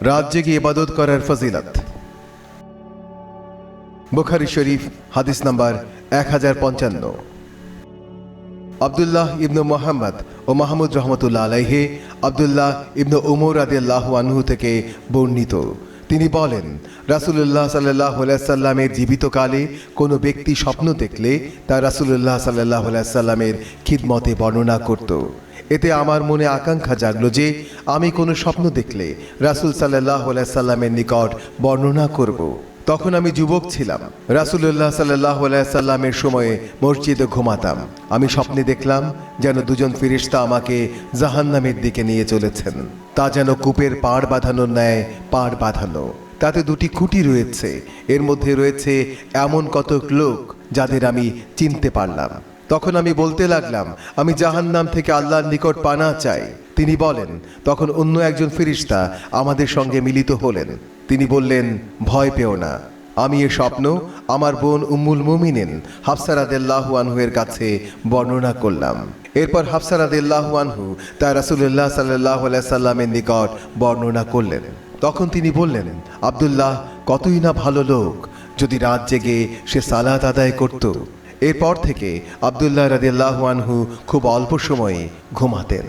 রাত জেগে ইবাদত করার ফজিলত। বুখারি শরীফ, হাদিস নাম্বার এক হাজার পঞ্চান্ন। আবদুল্লাহ ইবনু মোহাম্মদ ও মাহমুদ রহমতুল্লাহ আলাইহে, আবদুল্লাহ ইবনু উমর আদিয়াল্লাহু আনহু থেকে বর্ণিত। তিনি বলেন, রাসুলুল্লাহ সাল্লাহ সাল্লামের জীবিতকালে কোনো ব্যক্তি স্বপ্ন দেখলে তা রাসুলুল্লাহ সাল্লাহ সাল্লামের খিদমতে বর্ণনা করত। এতে আমার মনে আকাঙ্ক্ষা জাগলো যে আমি কোনো স্বপ্ন দেখলে রাসুল সাল্লাহ সাল্লামের নিকট বর্ণনা করব। তখন আমি যুবক ছিলাম। রাসুল্লাহ সাল্লাহ সাল্লামের সময়ে মসজিদে ঘুমাতাম। আমি স্বপ্নে দেখলাম যেন দুজন ফিরিস্তা আমাকে জাহান্নামের দিকে নিয়ে চলেছেন। তা যেন কূপের পাড় বাঁধানোর ন্যায় পাড় বাঁধানো তাতে দুটি খুঁটি রয়েছে। এর মধ্যে রয়েছে এমন কতক লোক যাদের আমি চিনতে পারলাম। তখন আমি বলতে লাগলাম, আমি জাহান্নাম থেকে আল্লাহর নিকট পানা চাই। তিনি বলেন, তখন অন্য একজন ফিরিস্তা আমাদের সঙ্গে মিলিত হলেন। তিনি বললেন, ভয় পেও না। আমি এ স্বপ্ন আমার বোন উম্মুল মুমিনেন হাফসারাদেল্লাহু কাছে বর্ণনা করলাম। এরপর হাফসারাদেল্লাহু আনহু তা রাসুল্লাহ সাল্লাহ সাল্লামের নিকট বর্ণনা করলেন। তখন তিনি বললেন, আব্দুল্লাহ কতই না ভালো লোক, যদি রাত জেগে সে সালাত আদায় করত। এরপর থেকে আবদুল্লাহ রাদিল্লাহ আনহু খুব অল্প সময়ে ঘুমাতেন।